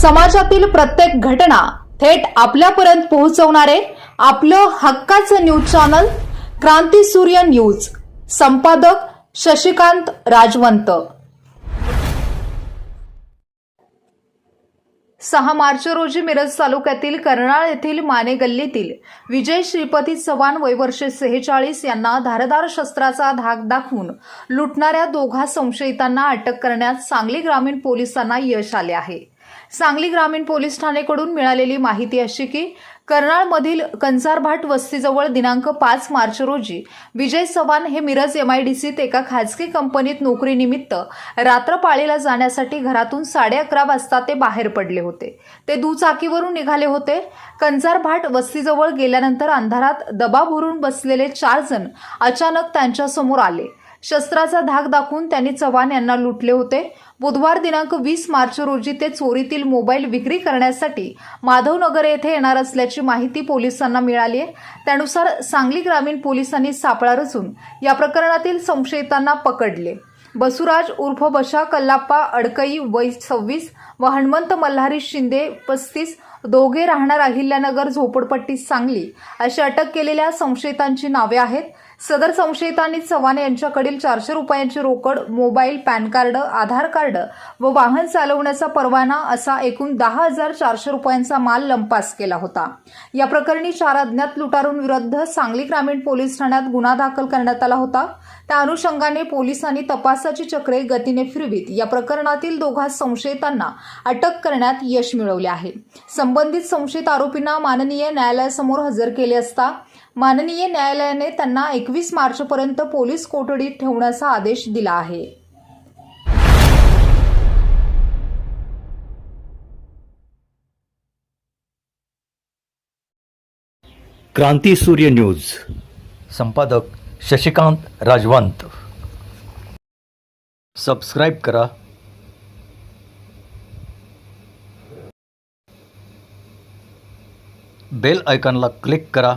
समाजातील प्रत्येक घटना थेट आपल्यापर्यंत पोहोचवणारे आपलं हक्काचं न्यूज चॅनल क्रांती सूर्य न्यूज. संपादक शशिकांत राजवंत. सहा मार्च रोजी मिरज तालुक्यातील कर्नाळ येथील माने गल्लीतील विजय श्रीपती चव्हाण वय वर्षे सेहेचाळीस यांना धारदार शस्त्राचा धाक दाखवून लुटणाऱ्या दोघा संशयितांना अटक करण्यात सांगली ग्रामीण पोलिसांना यश आले आहे. सांगली ग्रामीण पोलीस ठाणेकडून मिळालेली माहिती अशी की कर्नाळमधील कंसारभाट वस्तीजवळ दिनांक पाच मार्च रोजी विजय चव्हाण हे मिरज एमआयडीसीत एका खाजगी कंपनीत नोकरीनिमित्त रात्रपाळीला जाण्यासाठी घरातून साडे अकरा वाजता ते बाहेर पडले होते. ते दुचाकीवरून निघाले होते. कंसारभाट वस्तीजवळ गेल्यानंतर अंधारात दबा भरून बसलेले चार जण अचानक त्यांच्यासमोर आले. शस्त्राचा धाक दाखवून त्यांनी चव्हाण यांना लुटले होते. बुधवार दिनांक वीस मार्च रोजी ते चोरीतील मोबाईल विक्री करण्यासाठी माधवनगर येथे येणार असल्याची माहिती पोलिसांना मिळाली आहे. त्यानुसार सांगली ग्रामीण पोलिसांनी सापळा रचून या प्रकरणातील संशयितांना पकडले. बसुराज उर्फ बशा कल्लाप्पा अडकई वय सव्वीस व हनुमंत मल्हारी शिंदे पस्तीस दोघे राहणार अहिल्यानगर झोपडपट्टी सांगली अशी अटक केलेल्या संशयितांची नावे आहेत. सदर संशयितांनी चव्हाण यांच्याकडील चारशे रुपयांची रोकड mobile pan card Aadhaar card व वाहन चालवण्याचा परवाना असा एकूण दहा हजार चारशे रुपयांचा माल लंपास केला होता. या प्रकरणी चार अज्ञात लुटारूंविरुद्ध सांगली ग्रामीण पोलीस ठाण्यात गुन्हा दाखल करण्यात आला होता. त्या अनुषंगाने पोलिसांनी तपासाची चक्रे गतीने फिरवीत. या प्रकरणातील दोघा संशयितांना अटक करण्यात यश मिळवले आहे. संबंधित संशयित आरोपींना माननीय न्यायालयासमोर हजर केले असता माननीय न्यायालयाने त्यांना एकवीस मार्चपर्यंत पोलीस कोठडीत ठेवण्याचा आदेश दिला आहे. क्रांती सूर्य न्यूज. संपादक शशिकांत राजवंत. सबस्क्राईब करा. बेल आयकॉनला क्लिक करा.